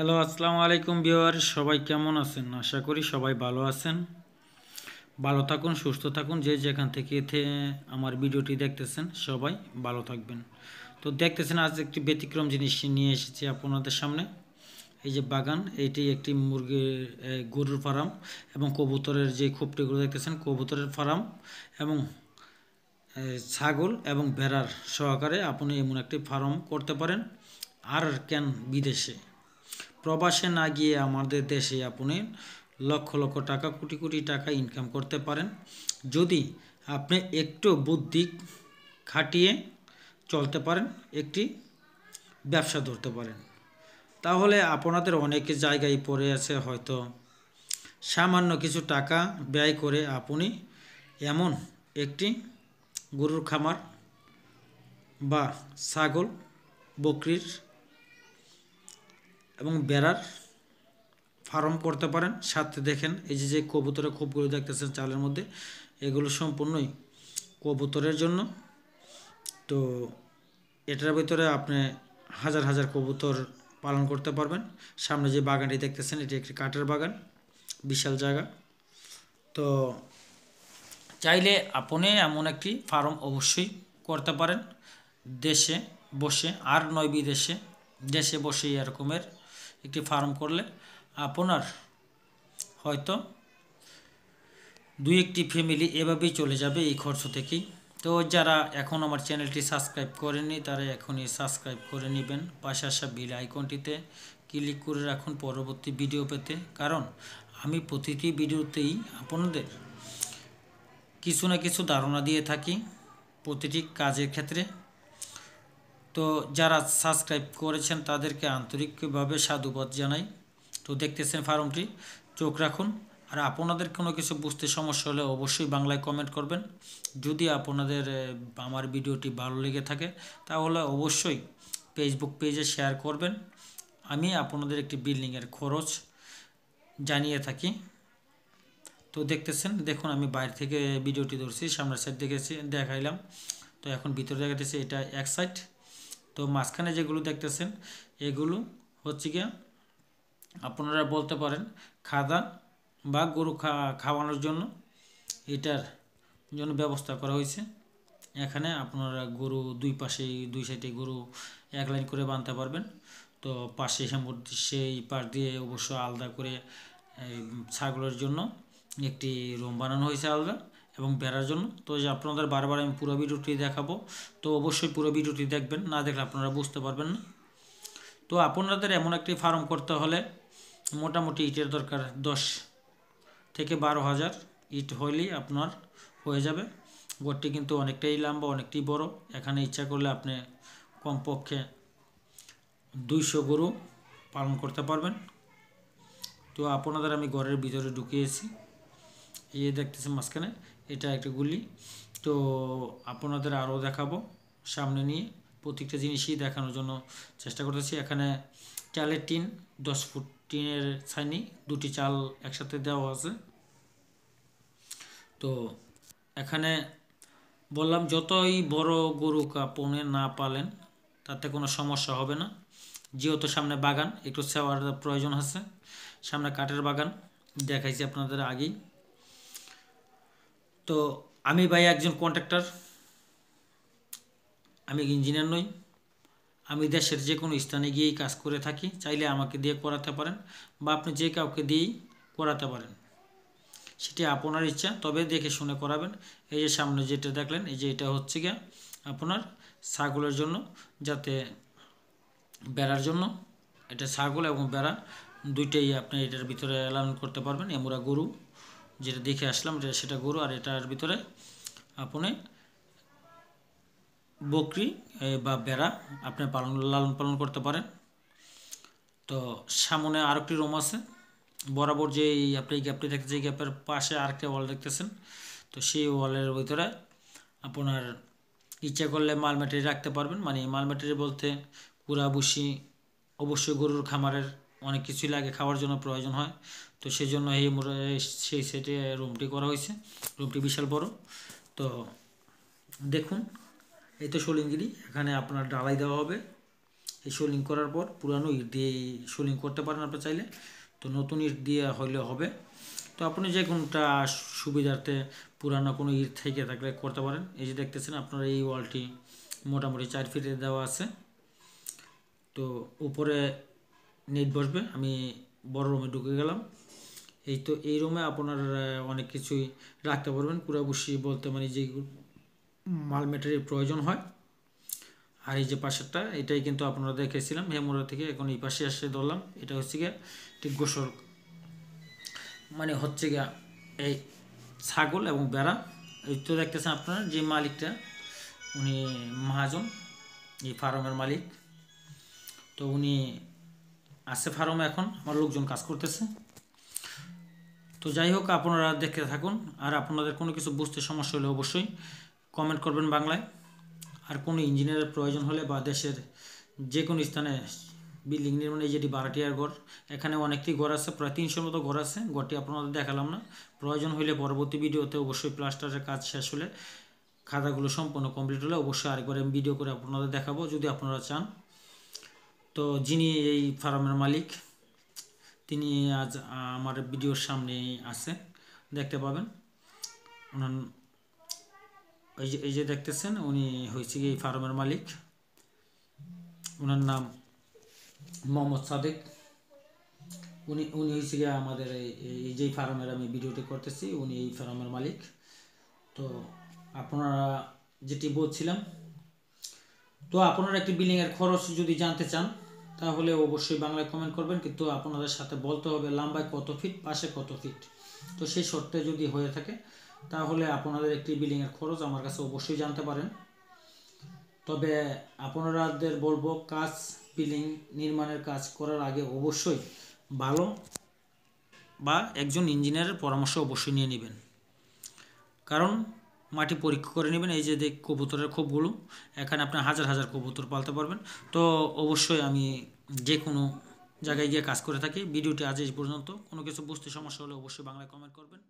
Hello, আসসালামু আলাইকুম viewer সবাই কেমন আছেন? আশা করি সবাই ভালো আছেন। ভালো থাকুন, সুস্থ থাকুন, যে যেখান থেকে থে- আমার ভিডিওটি দেখতেছেন, সবাই ভালো থাকবেন। তো দেখতেছেন, আজ একটি ব্যতিক্রম জিনিস নিয়ে এসেছি আপনাদের সামনে। এই যে বাগান, এটি একটি মুরগির গরুর ফার্ম এবং কবুতরের যে খোপটিগুলো দেখতেছেন, কবুতরের ফার্ম এবং ছাগল এবং ভেড়ার সহকারে আপনি এমন একটি ফার্ম করতে পারেন। আর কেন বিদেশে? প্রবাসে না গিয়ে আমাদের দেশে আপনি লক্ষ লক্ষ টাকা, কোটি কোটি টাকা ইনকাম করতে পারেন। যদি আপনি একটু বুদ্ধি খাটিয়ে চলতে পারেন, একটি ব্যবসা ধরতে পারেন, তাহলে আপনাদের অনেক জায়গায় পড়ে আছে হয়তো। সামান্য কিছু টাকা ব্যয় করে আপনি এমন একটি গরুর খামার বা ছাগল, বকরির এবং বেড়ার ফার্ম করতে পারেন। সাথে দেখেন, এই যে যে কবুতরের খোপগুলো দেখতেছেন চালের মধ্যে, এগুলো সম্পূর্ণই কবুতরের জন্য। তো এটার ভিতরে আপনি হাজার হাজার কবুতর পালন করতে পারবেন। সামনে যে বাগানটি দেখতেছেন, এটি একটি কাঠের বাগান, বিশাল জায়গা। তো চাইলে আপনি এমন একটি ফার্ম অবশ্যই করতে পারেন। দেশে বসে, আর নয় বিদেশে, দেশে বসে এরকমের একটি ফার্ম করলে আপনার হয়তো দুই একটি ফ্যামিলি এভাবেই চলে যাবে এই খরচ থেকেই। তো যারা এখন আমার চ্যানেলটি সাবস্ক্রাইব করেনি তারা এখনই সাবস্ক্রাইব করে নেবেন। পাশে আসা বিল আইকনটিতে ক্লিক করে রাখুন পরবর্তী ভিডিও পেতে। কারণ আমি প্রতিটি ভিডিওতেই আপনাদের কিছু না কিছু ধারণা দিয়ে থাকি প্রতিটি কাজের ক্ষেত্রে। তো যারা সাবস্ক্রাইব করেছেন তাদেরকে আন্তরিকভাবে সাধুবাদ জানাই। তো দেখতেছেন ফার্মটি চোখ রাখুন। আর আপনাদের কোনো কিছু বুঝতে সমস্যা হলে অবশ্যই বাংলায় কমেন্ট করবেন। যদি আপনাদের আমার ভিডিওটি ভালো লেগে থাকে, তাহলে অবশ্যই ফেসবুক পেজে শেয়ার করবেন। আমি আপনাদের একটি বিল্ডিংয়ের খরচ জানিয়ে থাকি। তো দেখতেছেন, দেখুন আমি বাইরে থেকে ভিডিওটি ধরছি, সামনের সাইড দেখেছি, দেখাইলাম। তো এখন ভিতরে দেখাতেছি এটা এক সাইড তো মাঝখানে যেগুলো দেখতেছেন, এগুলো হচ্ছে গিয়া আপনারা বলতে পারেন খাদা বা গরু খাওয়ানোর জন্য এটার জন্য ব্যবস্থা করা হয়েছে। এখানে আপনারা গরু দুই পাশে দুই সাইডে গরু এক লাইন করে বাঁধতে পারবেন। তো পাশে সেই পাশ দিয়ে অবশ্য আলাদা করে ছাগলের জন্য একটি রুম বানানো হয়েছে আলাদা। এবং বেড়ার জন্য। তো যে আপনাদের বারবার আমি পুরো ভিডিওটি দেখাবো, তো অবশ্যই পুরো ভিডিওটি দেখবেন, না দেখলে আপনারা বুঝতে পারবেন না। তো আপনাদের এমন একটি ফার্ম করতে হলে মোটামুটি ইটের দরকার দশ থেকে বারো হাজার ইট হইলেই আপনার হয়ে যাবে। ঘরটি কিন্তু অনেকটাই লম্বা, অনেকটাই বড়। এখানে ইচ্ছা করলে আপনি কমপক্ষে দুইশো গরু পালন করতে পারবেন। তো আপনাদের আমি ঘরের ভিতরে ঢুকিয়েছি। এই দেখতেছি মাঝখানে এটা একটা গুলি। তো আপনাদের আরও দেখাবো সামনে নিয়ে। প্রত্যেকটা জিনিসই দেখানোর জন্য চেষ্টা করতেছি। এখানে চালের টিন, দশ ফুট টিনের ছাইনি, দুটি চাল একসাথে দেওয়া আছে। তো এখানে বললাম, যতই বড় গরু কাপনে না পালেন, তাতে কোনো সমস্যা হবে না। যেহেতু সামনে বাগান, একটু সেওয়ার প্রয়োজন আছে। সামনে কাঠের বাগান, দেখাইছি আপনাদের আগেই। তো আমি ভাই একজন কন্ট্রাক্টর আমি ইঞ্জিনিয়ার নই। আমি দেশের যে কোনো স্থানে গিয়েই কাজ করে থাকি, চাইলে আমাকে দিয়ে করাতে পারেন বা আপনি যে কাউকে দিয়েই করাতে পারেন। সেটি আপনার ইচ্ছা, তবে দেখে শুনে করাবেন। এই যে সামনে যেটা দেখলেন, এই যে এটা হচ্ছে গিয়া আপনার ছাগলের জন্য, যাতে বেড়ার জন্য। এটা ছাগল এবং বেড়া, দুইটাই আপনি এটার ভিতরে লালন করতে পারবেন, এমরা গরু। যেটা দেখে আসলাম সেটা গরু আর এটার ভিতরে আপনি বকরি বা বেড়া আপনি পালন, লালন পালন করতে পারেন। তো সামনে আরেকটি রুম আছে। বরাবর যে আপনি এই গ্যাপটি দেখতেছেন এই গ্যাপের পাশে আরেকটা ওয়াল দেখতেছেন। তো সেই ওয়ালের ভিতরে আপনার ইচ্ছা করলে মাল ম্যাটেরিয়াল রাখতে পারবেন। মানে মাল ম্যাটেরিয়াল বলতে কুড়া অবশ্যই গরুর খামারের অনেক কিছুই লাগে খাওয়ার জন্য প্রয়োজন হয়। তো সেই জন্য এই সেই সেটে রুমটি করা হয়েছে। রুমটি বিশাল বড়। তো দেখুন, এই তো সোলিংগিরি এখানে আপনার ডালাই দেওয়া হবে। এই সোলিং করার পর পুরানো ইট দিয়ে শোলিং করতে পারেন আপনার চাইলে। তো নতুন ইট দিয়ে হইলে হবে। তো আপনি যে কোনটা সুবিধার্থে পুরানো কোনো ইট থেকে থাকলে করতে পারেন। এই যে দেখতেছেন আপনার এই ওয়ালটি মোটামুটি চার ফিটে দেওয়া আছে। তো উপরে নেট বসবে, আমি বড় রুমে ঢুকে গেলাম। এই তো, এই রুমে আপনার অনেক কিছুই রাখতে পারবেন পুরাবুসি বলতে মানে যে মাল মেটেরিয়াল প্রয়োজন হয়। আর এই যে পাশেরটা, এটাই কিন্তু আপনারা দেখেছিলাম, হেমুরা থেকে এখন এই পাশে এসে ধরলাম, এটা হচ্ছে গিয়ে ঠিক গোসল। মানে হচ্ছে গিয়া এই ছাগল এবং বেড়া, এই তো দেখতেছেন আপনারা যে মালিকটা, উনি মহাজন, এই ফার্মের মালিক। তো উনি আছে ফার্মে এখন আমার লোকজন কাজ করতেছে। তো যাই হোক, আপনারা দেখতে থাকুন। আর আপনাদের কোনো কিছু বুঝতে সমস্যা হলে অবশ্যই কমেন্ট করবেন বাংলায়। আর কোনো ইঞ্জিনিয়ারের প্রয়োজন হলে বা দেশের যে কোনো স্থানে বিল্ডিং নির্মাণে যেটি বারাটিয়ার ঘর, এখানে অনেকটি ঘর আছে, প্রায় তিনশোর মতো ঘর আছে। ঘরটি আপনাদের দেখালাম না। প্রয়োজন হলে পরবর্তী ভিডিওতে অবশ্যই প্লাস্টারের কাজ শেষ হলে খাতাগুলো সম্পূর্ণ কমপ্লিট হলে অবশ্যই আরেকবার ভিডিও করে আপনাদের দেখাবো। যদি আপনারা চান তো যিনি এই ফার্মের মালিক, তিনি আজ আমার ভিডিওর সামনে আছে, দেখতে পাবেন। ওনার এই যে এই যে দেখতেছেন, উনি হয়েছে এই ফার্মের মালিক। ওনার নাম মোহাম্মদ সাদেক। উনি উনি হয়েছে গিয়ে আমাদের এই- এই যেই ফার্মের আমি ভিডিওটি করতেছি, উনি এই ফার্মের মালিক। তো আপনারা যেটি বলছিলাম তো আপনারা একটি বিল্ডিংয়ের খরচ যদি জানতে চান, তাহলে অবশ্যই বাংলায় কমেন্ট করবেন। কিন্তু আপনাদের সাথে বলতে হবে লম্বায় কত ফিট পাশে কত ফিট তো সেই শর্তে যদি হয়ে থাকে, তাহলে আপনাদের একটি বিল্ডিংয়ের খরচ আমার কাছে অবশ্যই জানতে পারেন। তবে আপনাদের বলব, কাজ বিল্ডিং নির্মাণের কাজ করার আগে অবশ্যই ভালো বা একজন ইঞ্জিনিয়ারের পরামর্শ অবশ্যই নিয়ে নেবেন। কারণ মাটি পরীক্ষা করে নেবেন, এই যে দেখ কবুতরের খোপগুলো, এখানে আপনার হাজার হাজার কবুতর পালতে পারবেন। তো অবশ্যই আমি যে কোনো জায়গায় গিয়ে কাজ করে থাকি। ভিডিওটি আজ এই পর্যন্ত। কোনো কিছু বুঝতে সমস্যা হলে অবশ্যই বাংলায় কমেন্ট করবেন।